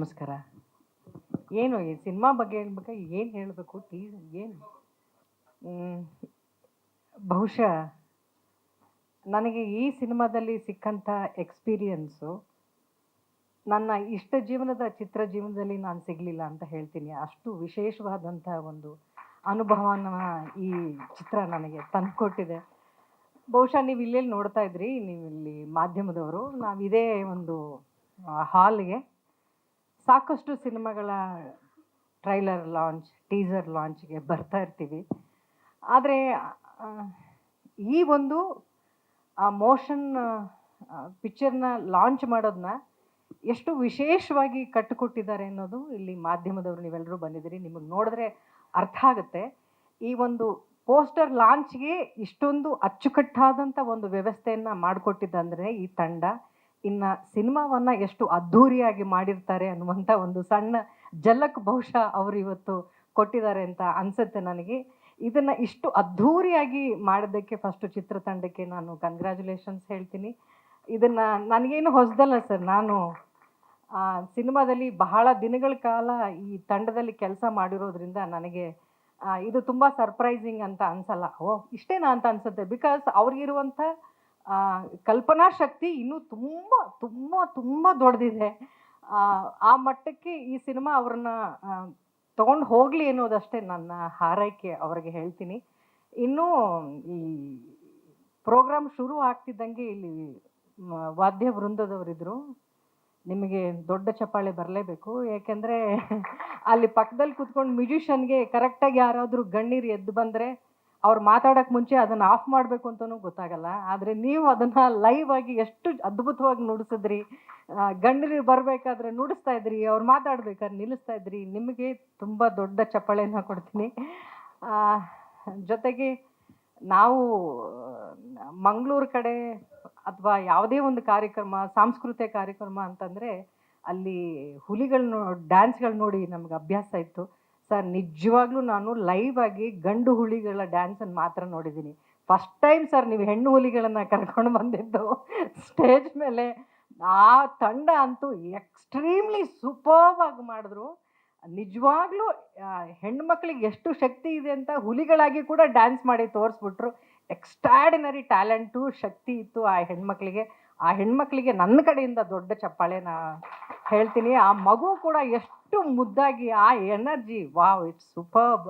ನಮಸ್ಕಾರ. ಏನು, ಈ ಸಿನಿಮಾ ಬಗ್ಗೆ ಹೇಳ್ಬೇಕಾ? ಏನು ಹೇಳಬೇಕು? ಟೀ ಏನು? ಬಹುಶಃ ನನಗೆ ಈ ಸಿನಿಮಾದಲ್ಲಿ ಸಿಕ್ಕಂಥ ಎಕ್ಸ್ಪೀರಿಯನ್ಸು ನನ್ನ ಇಷ್ಟ ಜೀವನದ ಚಿತ್ರ ಜೀವನದಲ್ಲಿ ನಾನು ಸಿಗಲಿಲ್ಲ ಅಂತ ಹೇಳ್ತೀನಿ. ಅಷ್ಟು ವಿಶೇಷವಾದಂಥ ಒಂದು ಅನುಭವನ ಈ ಚಿತ್ರ ನನಗೆ ತಂದುಕೊಟ್ಟಿದೆ. ಬಹುಶಃ ನೀವು ಇಲ್ಲೆಲ್ಲಿ ನೋಡ್ತಾ ಇದ್ರಿ ನೀವು ಇಲ್ಲಿ ಮಾಧ್ಯಮದವರು. ನಾವು ಇದೇ ಒಂದು ಹಾಲ್ಗೆ ಸಾಕಷ್ಟು ಸಿನಿಮಾಗಳ ಟ್ರೈಲರ್ ಲಾಂಚ್, ಟೀಸರ್ ಲಾಂಚ್ಗೆ ಬರ್ತಾ ಇರ್ತೀವಿ. ಆದರೆ ಈ ಒಂದು, ಆ ಮೋಷನ್ ಪಿಕ್ಚರ್ನ ಲಾಂಚ್ ಮಾಡೋದನ್ನ ಎಷ್ಟು ವಿಶೇಷವಾಗಿ ಕಟ್ಟಿಕೊಟ್ಟಿದ್ದಾರೆ ಅನ್ನೋದು ಇಲ್ಲಿ ಮಾಧ್ಯಮದವರು ನೀವೆಲ್ಲರೂ ಬಂದಿದ್ದೀರಿ, ನಿಮಗೆ ನೋಡಿದ್ರೆ ಅರ್ಥ ಆಗುತ್ತೆ. ಈ ಒಂದು ಪೋಸ್ಟರ್ ಲಾಂಚ್ಗೆ ಇಷ್ಟೊಂದು ಅಚ್ಚುಕಟ್ಟಾದಂಥ ಒಂದು ವ್ಯವಸ್ಥೆಯನ್ನು ಮಾಡಿಕೊಟ್ಟಿದ್ದಂದರೆ ಈ ತಂಡ. ಇನ್ನು ಸಿನಿಮಾವನ್ನು ಎಷ್ಟು ಅದ್ಧೂರಿಯಾಗಿ ಮಾಡಿರ್ತಾರೆ ಅನ್ನುವಂಥ ಒಂದು ಸಣ್ಣ ಜಲಕ್ ಬಹುಶಃ ಅವರು ಇವತ್ತು ಕೊಟ್ಟಿದ್ದಾರೆ ಅಂತ ಅನ್ಸುತ್ತೆ ನನಗೆ. ಇದನ್ನು ಇಷ್ಟು ಅದ್ಧೂರಿಯಾಗಿ ಮಾಡೋದಕ್ಕೆ ಫಸ್ಟು ಚಿತ್ರತಂಡಕ್ಕೆ ನಾನು ಕಂಗ್ರ್ಯಾಚುಲೇಷನ್ಸ್ ಹೇಳ್ತೀನಿ. ಇದನ್ನು ನನಗೇನು ಹೊಸದಲ್ಲ ಸರ್, ನಾನು ಸಿನಿಮಾದಲ್ಲಿ ಬಹಳ ದಿನಗಳ ಕಾಲ ಈ ತಂಡದಲ್ಲಿ ಕೆಲಸ ಮಾಡಿರೋದ್ರಿಂದ ನನಗೆ ಇದು ತುಂಬ ಸರ್ಪ್ರೈಸಿಂಗ್ ಅಂತ ಅನ್ಸಲ್ಲ. ಓ, ಇಷ್ಟೇನಾ ಅಂತ ಅನ್ಸುತ್ತೆ. ಬಿಕಾಸ್ ಅವ್ರಿಗಿರುವಂಥ ಕಲ್ಪನಾ ಶಕ್ತಿ ಇನ್ನೂ ತುಂಬ ತುಂಬ ತುಂಬ ದೊಡ್ಡದಿದೆ. ಆ, ಮಟ್ಟಕ್ಕೆ ಈ ಸಿನಿಮಾ ಅವ್ರನ್ನ ತೊಗೊಂಡು ಹೋಗಲಿ ಅನ್ನೋದಷ್ಟೇ ನನ್ನ ಹಾರೈಕೆ ಅವ್ರಿಗೆ ಹೇಳ್ತೀನಿ. ಇನ್ನೂ ಈ ಪ್ರೋಗ್ರಾಮ್ ಶುರು ಆಗ್ತಿದ್ದಂಗೆ ಇಲ್ಲಿ ವಾದ್ಯ ವೃಂದದವರಿದ್ರು. ನಿಮಗೆ ದೊಡ್ಡ ಚಪ್ಪಾಳೆ ಬರಲೇಬೇಕು. ಏಕೆಂದರೆ ಅಲ್ಲಿ ಪಕ್ಕದಲ್ಲಿ ಕೂತ್ಕೊಂಡು ಮ್ಯೂಸಿಷಿಯನ್ಗೆ ಕರೆಕ್ಟಾಗಿ ಯಾರಾದರೂ ಗಣ್ಣೀರು ಎದ್ದು ಬಂದರೆ ಅವ್ರು ಮಾತಾಡೋಕ್ಕೆ ಮುಂಚೆ ಅದನ್ನು ಆಫ್ ಮಾಡಬೇಕು ಅಂತಲೂ ಗೊತ್ತಾಗಲ್ಲ. ಆದರೆ ನೀವು ಅದನ್ನು ಲೈವ್ ಆಗಿ ಎಷ್ಟು ಅದ್ಭುತವಾಗಿ ನುಡಿಸಿದ್ರಿ. ಗಣ್ಣೀರು ಬರಬೇಕಾದ್ರೆ ನುಡಿಸ್ತಾ ಇದ್ರಿ, ಅವ್ರು ಮಾತಾಡ್ಬೇಕಾದ್ರೆ ನಿಲ್ಲಿಸ್ತಾ ಇದ್ರಿ. ನಿಮಗೆ ತುಂಬ ದೊಡ್ಡ ಚಪ್ಪಾಳೆನ ಕೊಡ್ತೀನಿ. ಜೊತೆಗೆ ನಾವು, ಮಂಗಳೂರು ಕಡೆ ಅಥವಾ ಯಾವುದೇ ಒಂದು ಕಾರ್ಯಕ್ರಮ, ಸಾಂಸ್ಕೃತಿಕ ಕಾರ್ಯಕ್ರಮ ಅಂತಂದರೆ ಅಲ್ಲಿ ಹುಲಿಗಳು ಡ್ಯಾನ್ಸ್ಗಳು ನೋಡಿ ನಮ್ಗೆ ಅಭ್ಯಾಸ ಇತ್ತು. ಸರ್, ನಿಜವಾಗ್ಲೂ ನಾನು ಲೈವ್ ಆಗಿ ಗಂಡು ಹುಲಿಗಳ ಡ್ಯಾನ್ಸನ್ನು ಮಾತ್ರ ನೋಡಿದ್ದೀನಿ. ಫಸ್ಟ್ ಟೈಮ್ ಸರ್, ನೀವು ಹೆಣ್ಣು ಹುಲಿಗಳನ್ನು ಕರ್ಕೊಂಡು ಬಂದಿದ್ದು. ಸ್ಟೇಜ್ ಮೇಲೆ ಆ ತಂಡ ಅಂತೂ ಎಕ್ಸ್ಟ್ರೀಮ್ಲಿ ಸೂಪರ್ ಆಗಿ ಮಾಡಿದ್ರು. ನಿಜವಾಗ್ಲೂ ಹೆಣ್ಮಕ್ಳಿಗೆ ಎಷ್ಟು ಶಕ್ತಿ ಇದೆ ಅಂತ ಹುಲಿಗಳಾಗಿ ಕೂಡ ಡ್ಯಾನ್ಸ್ ಮಾಡಿ ತೋರಿಸ್ಬಿಟ್ರು. ಎಕ್ಸ್ಟ್ರಾಡಿನರಿ ಟ್ಯಾಲೆಂಟು ಶಕ್ತಿ ಇತ್ತು ಆ ಹೆಣ್ಮಕ್ಳಿಗೆ ಆ ಹೆಣ್ಮಕ್ಳಿಗೆ ನನ್ನ ಕಡೆಯಿಂದ ದೊಡ್ಡ ಚಪ್ಪಾಳೆ ನಾ ಹೇಳ್ತೀನಿ. ಆ ಮಗು ಕೂಡ ಎಷ್ಟು ಮುದ್ದಾಗಿ, ಆ ಎನರ್ಜಿ, ವಾವ್, ಇಟ್ಸ್ ಸೂಪರ್ಬ್.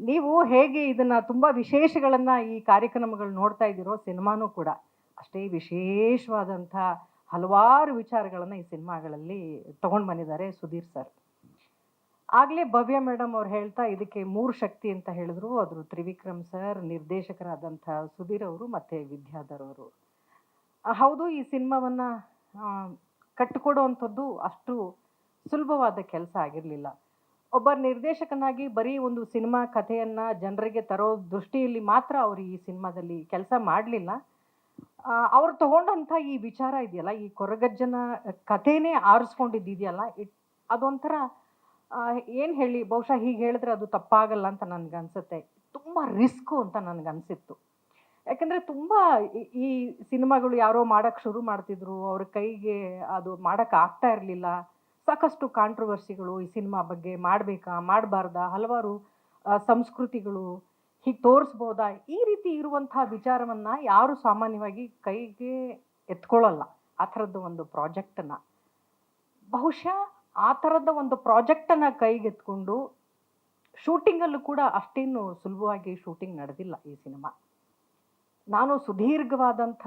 ನೀವು ಹೇಗೆ ಇದನ್ನು ತುಂಬ ವಿಶೇಷಗಳನ್ನು ಈ ಕಾರ್ಯಕ್ರಮಗಳು ನೋಡ್ತಾ ಇದ್ದೀರೋ, ಸಿನಿಮಾನೂ ಕೂಡ ಅಷ್ಟೇ ವಿಶೇಷವಾದಂಥ ಹಲವಾರು ವಿಚಾರಗಳನ್ನು ಈ ಸಿನಿಮಾಗಳಲ್ಲಿ ತೊಗೊಂಡು ಬಂದಿದ್ದಾರೆ ಸುಧೀರ್ ಸರ್. ಆಗಲೇ ಭವ್ಯ ಮೇಡಮ್ ಅವ್ರು ಹೇಳ್ತಾ ಇದಕ್ಕೆ ಮೂರು ಶಕ್ತಿ ಅಂತ ಹೇಳಿದ್ರು. ಅದ್ರ ತ್ರಿವಿಕ್ರಮ್ ಸರ್, ನಿರ್ದೇಶಕರಾದಂಥ ಸುಧೀರ್ ಅವರು ಮತ್ತು ವಿದ್ಯಾಧರ್ ಅವರು. ಹೌದು, ಈ ಸಿನಿಮಾವನ್ನು ಕಟ್ಟಿಕೊಡುವಂಥದ್ದು ಅಷ್ಟು ಸುಲಭವಾದ ಕೆಲಸ ಆಗಿರಲಿಲ್ಲ. ಒಬ್ಬ ನಿರ್ದೇಶಕನಾಗಿ ಬರೀ ಒಂದು ಸಿನಿಮಾ ಕಥೆಯನ್ನು ಜನರಿಗೆ ತರೋ ದೃಷ್ಟಿಯಲ್ಲಿ ಮಾತ್ರ ಅವರು ಈ ಸಿನಿಮಾದಲ್ಲಿ ಕೆಲಸ ಮಾಡಲಿಲ್ಲ. ಅವ್ರು ತಗೊಂಡಂಥ ಈ ವಿಚಾರ ಇದೆಯಲ್ಲ, ಈ ಕೊರಗಜ್ಜನ ಕಥೆನೇ ಆರಿಸ್ಕೊಂಡಿದ್ದಿದೆಯಲ್ಲ, ಇಟ್ ಅದೊಂಥರ ಏನು ಹೇಳಿ, ಬಹುಶಃ ಹೀಗೆ ಹೇಳಿದ್ರೆ ಅದು ತಪ್ಪಾಗಲ್ಲ ಅಂತ ನನಗನ್ಸುತ್ತೆ ತುಂಬ ರಿಸ್ಕು ಅಂತ ನನಗನ್ಸಿತ್ತು ಯಾಕಂದರೆ ತುಂಬ ಈ- ಸಿನಿಮಾಗಳು ಯಾರೋ ಮಾಡೋಕ್ಕೆ ಶುರು ಮಾಡ್ತಿದ್ರು, ಅವ್ರ ಕೈಗೆ ಅದು ಮಾಡೋಕ್ಕಾಗ್ತಾ ಇರಲಿಲ್ಲ. ಸಾಕಷ್ಟು ಕಾಂಟ್ರವರ್ಸಿಗಳು ಈ ಸಿನಿಮಾ ಬಗ್ಗೆ ಮಾಡಬೇಕಾ, ಮಾಡಬಾರ್ದಾ, ಹಲವಾರು ಸಂಸ್ಕೃತಿಗಳು ಹೀಗೆ ತೋರಿಸ್ಬೋದಾ? ಈ ರೀತಿ ಇರುವಂಥ ವಿಚಾರವನ್ನು ಯಾರು ಸಾಮಾನ್ಯವಾಗಿ ಕೈಗೆ ಎತ್ಕೊಳ್ಳಲ್ಲ. ಆ ಥರದ್ದು ಒಂದು ಪ್ರಾಜೆಕ್ಟನ್ನು. ಬಹುಶಃ ಆ ಥರದ ಒಂದು ಪ್ರಾಜೆಕ್ಟನ್ನು ಕೈಗೆತ್ಕೊಂಡು ಶೂಟಿಂಗಲ್ಲೂ ಕೂಡ ಅಷ್ಟೇನು ಸುಲಭವಾಗಿ ಶೂಟಿಂಗ್ ನಡೆದಿಲ್ಲ ಈ ಸಿನಿಮಾ. ನಾನು ಸುದೀರ್ಘವಾದಂಥ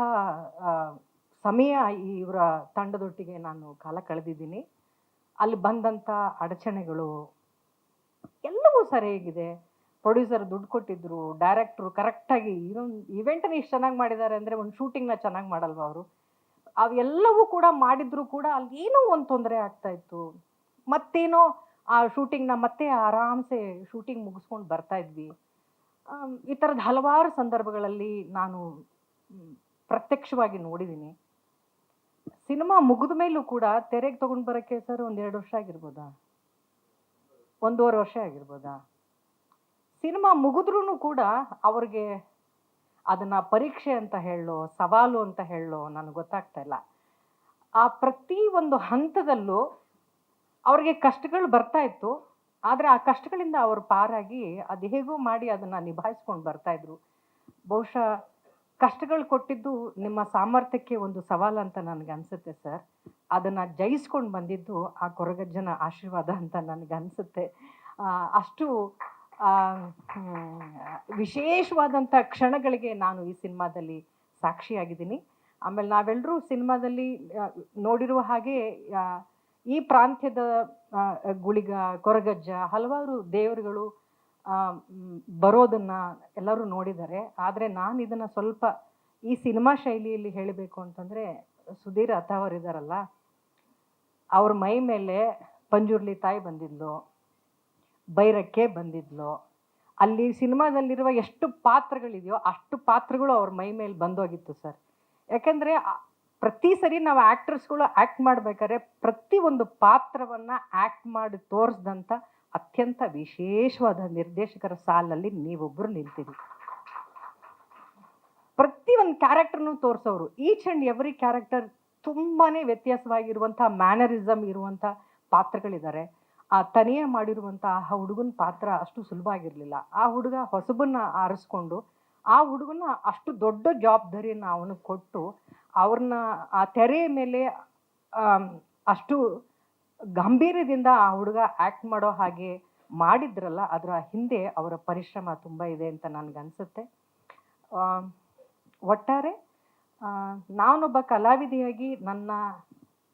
ಸಮಯ ಇವರ ತಂಡದೊಟ್ಟಿಗೆ ನಾನು ಕಾಲ ಕಳೆದಿದ್ದೀನಿ. ಅಲ್ಲಿ ಬಂದಂಥ ಅಡಚಣೆಗಳು ಎಲ್ಲವೂ ಸರಿಯಾಗಿದೆ. ಪ್ರೊಡ್ಯೂಸರ್ ದುಡ್ಡು ಕೊಟ್ಟಿದ್ರು, ಡೈರೆಕ್ಟ್ರು ಕರೆಕ್ಟಾಗಿ ಇನ್ನೊಂದು ಇವೆಂಟನ್ನು ಇಷ್ಟು ಚೆನ್ನಾಗಿ ಮಾಡಿದ್ದಾರೆ ಅಂದರೆ ಒಂದು ಶೂಟಿಂಗ್ನ ಚೆನ್ನಾಗಿ ಮಾಡಲ್ವಾ ಅವರು? ಅವೆಲ್ಲವೂ ಕೂಡ ಮಾಡಿದ್ರು ಕೂಡ ಅಲ್ಲಿ ಏನೋ ಒಂದು ತೊಂದರೆ ಆಗ್ತಾ ಇತ್ತು. ಮತ್ತೇನೋ ಆ ಶೂಟಿಂಗ್ನ ಮತ್ತೆ ಆರಾಮ್ಸೆ ಶೂಟಿಂಗ್ ಮುಗಿಸ್ಕೊಂಡು ಬರ್ತಾ ಇದ್ವಿ. ಈ ಥರದ ಹಲವಾರು ಸಂದರ್ಭಗಳಲ್ಲಿ ನಾನು ಪ್ರತ್ಯಕ್ಷವಾಗಿ ನೋಡಿದ್ದೀನಿ ಸಿನಿಮಾ ಮುಗಿದ ಮೇಲೂ ಕೂಡ ತೆರೆಗೆ ತೊಗೊಂಡು ಬರೋಕ್ಕೆ ಸರ್ ಒಂದು ಎರಡು ವರ್ಷ ಆಗಿರ್ಬೋದಾ? ಒಂದೂವರೆ ವರ್ಷ ಆಗಿರ್ಬೋದಾ? ಸಿನಿಮಾ ಮುಗಿದ್ರೂ ಕೂಡ ಅವ್ರಿಗೆ ಅದನ್ನು ಪರೀಕ್ಷೆ ಅಂತ ಹೇಳೋ, ಸವಾಲು ಅಂತ ಹೇಳೋ ನನಗೆ ಗೊತ್ತಾಗ್ತಾ ಇಲ್ಲ. ಆ ಪ್ರತಿ ಒಂದು ಹಂತದಲ್ಲೂ ಅವ್ರಿಗೆ ಕಷ್ಟಗಳು ಬರ್ತಾ ಇತ್ತು. ಆದರೆ ಆ ಕಷ್ಟಗಳಿಂದ ಅವರು ಪಾರಾಗಿ ಅದು ಹೇಗೋ ಮಾಡಿ ಅದನ್ನು ನಿಭಾಯಿಸ್ಕೊಂಡು ಬರ್ತಾಯಿದ್ರು ಬಹುಶಃ ಕಷ್ಟಗಳು ಕೊಟ್ಟಿದ್ದು ನಿಮ್ಮ ಸಾಮರ್ಥ್ಯಕ್ಕೆ ಒಂದು ಸವಾಲು ಅಂತ ನನಗೆ ಅನಿಸುತ್ತೆ ಸರ್. ಅದನ್ನು ಜಯಿಸ್ಕೊಂಡು ಬಂದಿದ್ದು ಆ ಕೊರಗಜ್ಜನ ಆಶೀರ್ವಾದ ಅಂತ ನನಗೆ ಅನಿಸುತ್ತೆ. ಅಷ್ಟು ವಿಶೇಷವಾದಂಥ ಕ್ಷಣಗಳಿಗೆ ನಾನು ಈ ಸಿನಿಮಾದಲ್ಲಿ ಸಾಕ್ಷಿಯಾಗಿದ್ದೀನಿ. ಆಮೇಲೆ ನಾವೆಲ್ಲರೂ ಸಿನಿಮಾದಲ್ಲಿ ನೋಡಿರುವ ಹಾಗೆ ಈ ಪ್ರಾಂತ್ಯದ ಗುಳಿಗ, ಕೊರಗಜ್ಜ, ಹಲವಾರು ದೇವರುಗಳು ಬರೋದನ್ನ ಎಲ್ಲರೂ ನೋಡಿದ್ದಾರೆ. ಆದರೆ ನಾನು ಇದನ್ನು ಸ್ವಲ್ಪ ಈ ಸಿನಿಮಾ ಶೈಲಿಯಲ್ಲಿ ಹೇಳಬೇಕು ಅಂತಂದರೆ ಸುಧೀರ್ ಅಥಾವರಿದಾರಲ್ಲ ಅವ್ರ ಮೈ ಮೇಲೆ ಪಂಜುರ್ಲಿ ತಾಯಿ ಬಂದಿದ್ಲು ಬೈರಕ್ಕೆ ಬಂದಿದ್ಲು. ಅಲ್ಲಿ ಸಿನಿಮಾದಲ್ಲಿರುವ ಎಷ್ಟು ಪಾತ್ರಗಳಿದೆಯೋ ಅಷ್ಟು ಪಾತ್ರಗಳು ಅವ್ರ ಮೈ ಮೇಲೆ ಬಂದೋಗಿತ್ತು ಸರ್. ಯಾಕಂದರೆ ಪ್ರತಿ ಸರಿ ನಾವು ಆ್ಯಕ್ಟರ್ಸ್ಗಳು ಆ್ಯಕ್ಟ್ ಮಾಡ್ಬೇಕಾದ್ರೆ ಪ್ರತಿ ಒಂದು ಪಾತ್ರವನ್ನು ಆ್ಯಕ್ಟ್ ಮಾಡಿ ತೋರಿಸ್ದಂಥ ಅತ್ಯಂತ ವಿಶೇಷವಾದ ನಿರ್ದೇಶಕರ ಸಾಲಲ್ಲಿ ನೀವೊಬ್ಬರು ನಿಲ್ತೀರಿ ಪ್ರತಿ ಒಂದು ಕ್ಯಾರೆಕ್ಟರ್ನು ತೋರಿಸೋರು ಈಚ್ ಆ್ಯಂಡ್ ಎವ್ರಿ ಕ್ಯಾರೆಕ್ಟರ್ ತುಂಬಾ ವ್ಯತ್ಯಾಸವಾಗಿರುವಂಥ ಮ್ಯಾನರಿಸಮ್ ಇರುವಂಥ ಪಾತ್ರಗಳಿದ್ದಾರೆ. ಆ ತನಿಯೇ ಮಾಡಿರುವಂಥ ಆ ಹುಡುಗನ ಪಾತ್ರ ಅಷ್ಟು ಸುಲಭ ಆಗಿರಲಿಲ್ಲ. ಆ ಹುಡುಗ ಹೊಸಬನ್ನ ಆರಿಸ್ಕೊಂಡು ಆ ಹುಡುಗನ ಅಷ್ಟು ದೊಡ್ಡ ಜವಾಬ್ದಾರಿಯನ್ನು ಅವನಿಗೆ ಕೊಟ್ಟು ಅವ್ರನ್ನ ಆ ತೆರೆಯ ಮೇಲೆ ಅಷ್ಟು ಗಂಭೀರ್ಯದಿಂದ ಆ ಹುಡುಗ ಆ್ಯಕ್ಟ್ ಮಾಡೋ ಹಾಗೆ ಮಾಡಿದ್ರಲ್ಲ, ಅದರ ಹಿಂದೆ ಅವರ ಪರಿಶ್ರಮ ತುಂಬ ಇದೆ ಅಂತ ನನಗನ್ಸುತ್ತೆ. ಒಟ್ಟಾರೆ ನಾನೊಬ್ಬ ಕಲಾವಿದೆಯಾಗಿ ನನ್ನ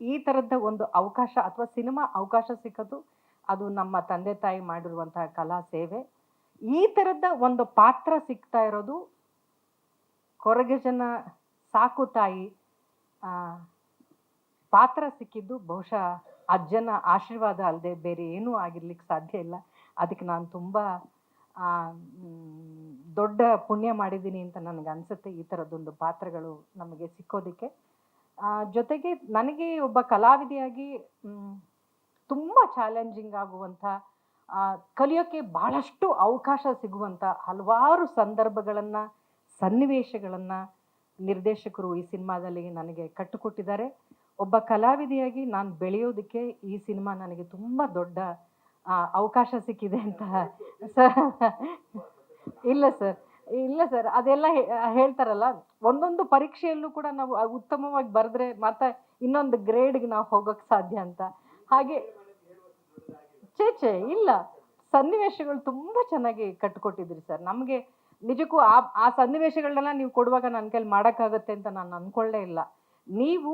ಈ ಥರದ ಒಂದು ಅವಕಾಶ ಅಥವಾ ಸಿನಿಮಾ ಅವಕಾಶ ಸಿಕ್ಕೋದು ಅದು ನಮ್ಮ ತಂದೆ ತಾಯಿ ಮಾಡಿರುವಂತಹ ಕಲಾ ಸೇವೆ. ಈ ಥರದ ಒಂದು ಪಾತ್ರ ಸಿಗ್ತಾ ಇರೋದು ಕೊರಗಜನ ಸಾಕು ತಾಯಿ ಪಾತ್ರ ಸಿಕ್ಕಿದ್ದು ಬಹುಶಃ ಅಜ್ಜನ ಆಶೀರ್ವಾದ ಅಲ್ಲದೆ ಬೇರೆ ಏನೂ ಆಗಿರ್ಲಿಕ್ಕೆ ಸಾಧ್ಯ ಇಲ್ಲ. ಅದಕ್ಕೆ ನಾನು ತುಂಬ ದೊಡ್ಡ ಪುಣ್ಯ ಮಾಡಿದ್ದೀನಿ ಅಂತ ನನಗೆ ಅನಿಸುತ್ತೆ. ಈ ಥರದ್ದೊಂದು ಪಾತ್ರಗಳು ನಮಗೆ ಸಿಕ್ಕೋದಕ್ಕೆ. ಜೊತೆಗೆ ನನಗೆ ಒಬ್ಬ ಕಲಾವಿದೆಯಾಗಿ ತುಂಬ ಚಾಲೆಂಜಿಂಗ್ ಆಗುವಂಥ ಕಲಿಯೋಕ್ಕೆ ಭಾಳಷ್ಟು ಅವಕಾಶ ಸಿಗುವಂಥ ಹಲವಾರು ಸಂದರ್ಭಗಳನ್ನು, ಸನ್ನಿವೇಶಗಳನ್ನು ನಿರ್ದೇಶಕರು ಈ ಸಿನಿಮಾದಲ್ಲಿ ನನಗೆ ಕಟ್ಟಿಕೊಟ್ಟಿದ್ದಾರೆ. ಒಬ್ಬ ಕಲಾವಿದೆಯಾಗಿ ನಾನು ಬೆಳೆಯೋದಕ್ಕೆ ಈ ಸಿನಿಮಾ ನನಗೆ ತುಂಬ ದೊಡ್ಡ ಅವಕಾಶ ಸಿಕ್ಕಿದೆ ಅಂತ ಸರ್ ಇಲ್ಲ ಸರ್. ಇಲ್ಲ ಸರ್. ಅದೆಲ್ಲ ಹೇಳ್ತಾರಲ್ಲ, ಒಂದೊಂದು ಪರೀಕ್ಷೆಯಲ್ಲೂ ಕೂಡ ನಾವು ಉತ್ತಮವಾಗಿ ಬರೆದ್ರೆ ಮತ್ತೆ ಇನ್ನೊಂದು ಗ್ರೇಡ್ಗೆ ನಾವು ಹೋಗೋಕೆ ಸಾಧ್ಯ ಅಂತ. ಹಾಗೆ ಛೇ ಛೇ, ಇಲ್ಲ. ಸನ್ನಿವೇಶಗಳು ತುಂಬ ಚೆನ್ನಾಗಿ ಕಟ್ಕೊಟ್ಟಿದ್ರಿ ಸರ್. ನಮಗೆ ನಿಜಕ್ಕೂ ಆ ಆ ಸನ್ನಿವೇಶಗಳನ್ನೆಲ್ಲ ನೀವು ಕೊಡುವಾಗ ನನ್ನ ಕೈಲಿ ಮಾಡೋಕ್ಕಾಗತ್ತೆ ಅಂತ ನಾನು ಅಂದ್ಕೊಳ್ಳೇ ಇಲ್ಲ. ನೀವು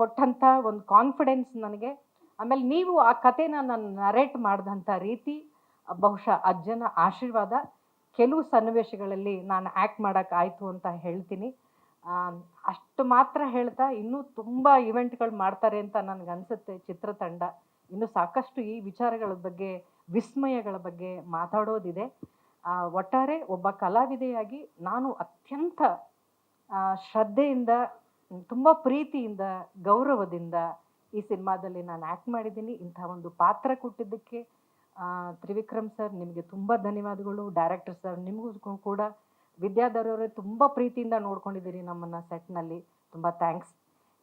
ಕೊಟ್ಟಂಥ ಒಂದು ಕಾನ್ಫಿಡೆನ್ಸ್ ನನಗೆ. ಆಮೇಲೆ ನೀವು ಆ ಕಥೆನ ನಾನು ನರೇಟ್ ಮಾಡಿದಂಥ ರೀತಿ, ಬಹುಶಃ ಅಜ್ಜನ ಆಶೀರ್ವಾದ ಕೆಲವು ಸನ್ನಿವೇಶಗಳಲ್ಲಿ ನಾನು ಆ್ಯಕ್ಟ್ ಮಾಡೋಕ್ಕಾಯಿತು ಅಂತ ಹೇಳ್ತೀನಿ. ಅಷ್ಟು ಮಾತ್ರ ಹೇಳ್ತಾ ಇನ್ನೂ ತುಂಬ ಇವೆಂಟ್ಗಳು ಮಾಡ್ತಾರೆ ಅಂತ ನನಗೆ ಅನಿಸುತ್ತೆ ಚಿತ್ರತಂಡ. ಇನ್ನು ಸಾಕಷ್ಟು ಈ ವಿಚಾರಗಳ ಬಗ್ಗೆ, ವಿಸ್ಮಯಗಳ ಬಗ್ಗೆ ಮಾತಾಡೋದಿದೆ. ಒಟ್ಟಾರೆ ಒಬ್ಬ ಕಲಾವಿದೆಯಾಗಿ ನಾನು ಅತ್ಯಂತ ಶ್ರದ್ಧೆಯಿಂದ ತುಂಬ ಪ್ರೀತಿಯಿಂದ, ಗೌರವದಿಂದ ಈ ಸಿನಿಮಾದಲ್ಲಿ ನಾನು ಆ್ಯಕ್ಟ್ ಮಾಡಿದ್ದೀನಿ. ಇಂಥ ಒಂದು ಪಾತ್ರ ಕೊಟ್ಟಿದ್ದಕ್ಕೆ ತ್ರಿವಿಕ್ರಮ್ ಸರ್ ನಿಮಗೆ ತುಂಬ ಧನ್ಯವಾದಗಳು. ಡೈರೆಕ್ಟರ್ ಸರ್ ನಿಮಗೂ ಕೂಡ ವಿದ್ಯಾಧರವರೇ ತುಂಬ ಪ್ರೀತಿಯಿಂದ ನೋಡ್ಕೊಂಡಿದ್ದೀರಿ ನಮ್ಮನ್ನು ಸೆಟ್ನಲ್ಲಿ. ತುಂಬ ಥ್ಯಾಂಕ್ಸ್.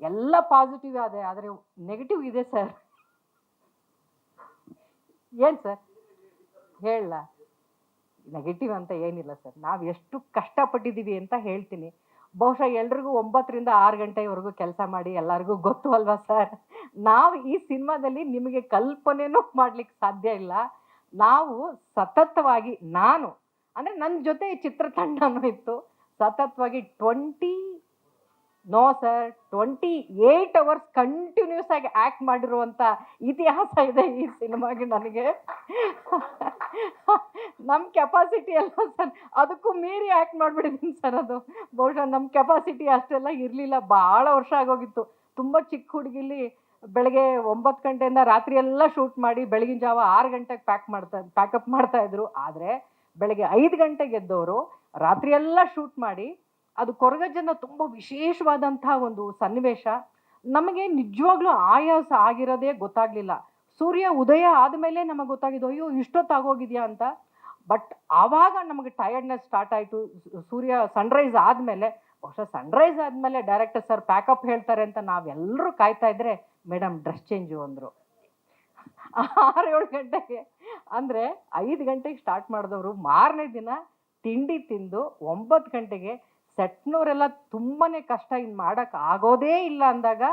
ಎಲ್ಲ ಪಾಸಿಟಿವ್ ಅದೇ, ಆದರೆ ನೆಗೆಟಿವ್ ಇದೆ ಸರ್. ಏನು ಸರ್? ಹೇಳ ನೆಗೆಟಿವ್ ಅಂತ ಏನಿಲ್ಲ ಸರ್. ನಾವು ಎಷ್ಟು ಕಷ್ಟಪಟ್ಟಿದ್ದೀವಿ ಅಂತ ಹೇಳ್ತೀನಿ. ಬಹುಶಃ ಎಲ್ರಿಗೂ ಒಂಬತ್ತರಿಂದ ಆರು ಗಂಟೆವರೆಗೂ ಕೆಲಸ ಮಾಡಿ ಎಲ್ಲರಿಗೂ ಗೊತ್ತು ಅಲ್ವಾ ಸರ್? ನಾವು ಈ ಸಿನಿಮಾದಲ್ಲಿ ನಿಮಗೆ ಕಲ್ಪನೆನೂ ಮಾಡ್ಲಿಕ್ಕೆ ಸಾಧ್ಯ ಇಲ್ಲ. ನಾವು ಸತತವಾಗಿ, ನಾನು, ಅಂದರೆ ನನ್ನ ಜೊತೆ ಚಿತ್ರತಂಡನೂ ಇತ್ತು. ಸತತವಾಗಿ twenty no sir, twenty eight hours continuous ಆಗಿ ಆ್ಯಕ್ಟ್ ಮಾಡಿರುವಂಥ ಇತಿಹಾಸ ಇದೆ ಈ ಸಿನಿಮಾಗೆ ನನಗೆ. ನಮ್ಮ ಕೆಪಾಸಿಟಿ ಎಲ್ಲ ಸರ್, ಅದಕ್ಕೂ ಮೀರಿ ಆ್ಯಕ್ಟ್ ಮಾಡಿಬಿಟ್ಟಿದ್ದೀನಿ ಸರ್ ಅದು. ಬಹುಶಃ ನಮ್ಮ ಕೆಪಾಸಿಟಿ ಅಷ್ಟೆಲ್ಲ ಇರಲಿಲ್ಲ. ಭಾಳ ವರ್ಷ ಆಗೋಗಿತ್ತು. ತುಂಬ ಚಿಕ್ಕ ಹುಡುಗಿಲಿ ಬೆಳಗ್ಗೆ ಒಂಬತ್ತು ಗಂಟೆಯಿಂದ ರಾತ್ರಿ ಎಲ್ಲ ಶೂಟ್ ಮಾಡಿ ಬೆಳಗಿನ ಜಾವ ಆರು ಗಂಟೆಗೆ ಪ್ಯಾಕ್ ಮಾಡ್ತಾ ಪ್ಯಾಕಪ್ ಮಾಡ್ತಾ ಇದ್ರು. ಆದರೆ ಬೆಳಗ್ಗೆ ಐದು ಗಂಟೆಗೆ ಎದ್ದವರು ರಾತ್ರಿ ಎಲ್ಲ ಶೂಟ್ ಮಾಡಿ ಅದು ಕೊರಗಜ್ಜನ ತುಂಬ ವಿಶೇಷವಾದಂಥ ಒಂದು ಸನ್ನಿವೇಶ. ನಮಗೆ ನಿಜವಾಗ್ಲೂ ಆಯಾಸ ಆಗಿರೋದೇ ಗೊತ್ತಾಗಲಿಲ್ಲ. ಸೂರ್ಯ ಉದಯ ಆದಮೇಲೆ ನಮಗೆ ಗೊತ್ತಾಗಿದ್ದು, ಅಯ್ಯೋ, ಇಷ್ಟೊತ್ತಾಗೋಗಿದೆಯಾ? ಅಂತ. ಬಟ್ ಆವಾಗ ನಮಗೆ ಟಯರ್ಡ್ನೆಸ್ ಸ್ಟಾರ್ಟ್ ಆಯಿತು. ಸೂರ್ಯ ಸನ್ರೈಸ್ ಆದಮೇಲೆ, ಬಹುಶಃ ಸನ್ರೈಸ್ ಆದಮೇಲೆ ಡೈರೆಕ್ಟರ್ ಸರ್ ಪ್ಯಾಕಪ್ ಹೇಳ್ತಾರೆ ಅಂತ ನಾವೆಲ್ಲರೂ ಕಾಯ್ತಾ ಇದ್ರೆ ಮೇಡಮ್ ಡ್ರೆಸ್ ಚೇಂಜು ಅಂದರು. ಆರು ಏಳು ಗಂಟೆಗೆ. ಅಂದರೆ ಐದು ಗಂಟೆಗೆ ಸ್ಟಾರ್ಟ್ ಮಾಡಿದವರು ಮಾರನೇ ದಿನ ತಿಂಡಿ ತಿಂದು, ಒಂಬತ್ತು ಗಂಟೆಗೆ ಸೆಟ್ನವರೆಲ್ಲ ತುಂಬಾ ಕಷ್ಟ ಇನ್ನು ಮಾಡೋಕ್ಕೆ ಆಗೋದೇ ಇಲ್ಲ ಅಂದಾಗ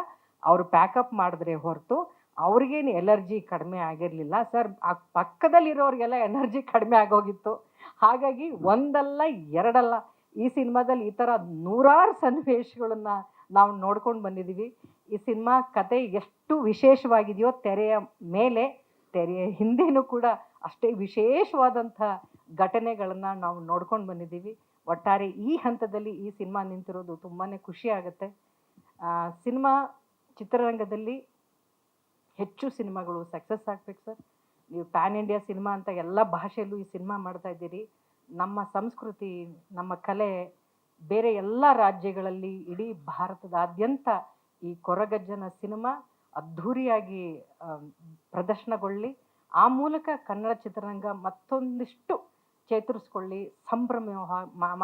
ಅವರು ಪ್ಯಾಕಪ್ ಮಾಡಿದ್ರೆ ಹೊರತು ಅವ್ರಿಗೇನು ಎಲರ್ಜಿ ಕಡಿಮೆ ಆಗಿರಲಿಲ್ಲ. ಸರ್ ಆ ಪಕ್ಕದಲ್ಲಿರೋರಿಗೆಲ್ಲ ಎನರ್ಜಿ ಕಡಿಮೆ ಆಗೋಗಿತ್ತು. ಹಾಗಾಗಿ ಒಂದಲ್ಲ, ಎರಡಲ್ಲ ಈ ಸಿನಿಮಾದಲ್ಲಿ ಈ ಥರ ನೂರಾರು ಸನ್ನಿವೇಶಗಳನ್ನು ನಾವು ನೋಡ್ಕೊಂಡು ಬಂದಿದ್ದೀವಿ ಈ ಸಿನಿಮಾ ಕತೆ ಎಷ್ಟು ವಿಶೇಷವಾಗಿದೆಯೋ ತೆರೆಯ ಮೇಲೆ, ತೆರೆಯ ಹಿಂದೆನೂ ಕೂಡ ಅಷ್ಟೇ ವಿಶೇಷವಾದಂಥ ಘಟನೆಗಳನ್ನು ನಾವು ನೋಡ್ಕೊಂಡು ಬಂದಿದ್ದೀವಿ ಒಟ್ಟಾರೆ ಈ ಹಂತದಲ್ಲಿ ಈ ಸಿನಿಮಾ ನಿಂತಿರೋದು ತುಂಬಾ ಖುಷಿ ಆಗುತ್ತೆ. ಸಿನಿಮಾ ಚಿತ್ರರಂಗದಲ್ಲಿ ಹೆಚ್ಚು ಸಿನಿಮಾಗಳು ಸಕ್ಸಸ್ ಆಗ್ಬೇಕು ಸರ್. ನೀವು ಪ್ಯಾನ್ ಇಂಡಿಯಾ ಸಿನಿಮಾ ಅಂತ ಎಲ್ಲ ಭಾಷೆಯಲ್ಲೂ ಈ ಸಿನಿಮಾ ಮಾಡ್ತಾ ಇದ್ದೀರಿ. ನಮ್ಮ ಸಂಸ್ಕೃತಿ, ನಮ್ಮ ಕಲೆ, ಬೇರೆ ಎಲ್ಲ ರಾಜ್ಯಗಳಲ್ಲಿ ಇಡೀ ಭಾರತದಾದ್ಯಂತ ಈ ಕೊರಗಜ್ಜನ ಸಿನಿಮಾ ಅದ್ಧೂರಿಯಾಗಿ ಪ್ರದರ್ಶನಗೊಳ್ಳಿ. ಆ ಮೂಲಕ ಕನ್ನಡ ಚಿತ್ರರಂಗ ಮತ್ತೊಂದಿಷ್ಟು ಚೇತರಿಸ್ಕೊಳ್ಳಿ, ಸಂಭ್ರಮ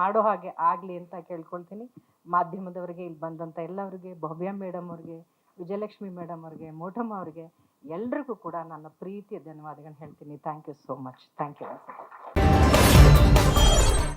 ಮಾಡೋ ಹಾಗೆ ಆಗಲಿ ಅಂತ ಕೇಳ್ಕೊಳ್ತೀನಿ. ಮಾಧ್ಯಮದವರಿಗೆ, ಇಲ್ಲಿ ಬಂದಂಥ ಎಲ್ಲರಿಗೆ, ಭವ್ಯ ಮೇಡಮ್ ಅವ್ರಿಗೆ, ವಿಜಯಲಕ್ಷ್ಮಿ ಮೇಡಮ್ ಅವ್ರಿಗೆ, ಮೋಟಮ್ಮ ಅವ್ರಿಗೆ, ಎಲ್ರಿಗೂ ಕೂಡ ನನ್ನ ಪ್ರೀತಿಯ ಧನ್ಯವಾದಗಳನ್ನ ಹೇಳ್ತೀನಿ. Thank you so much thank you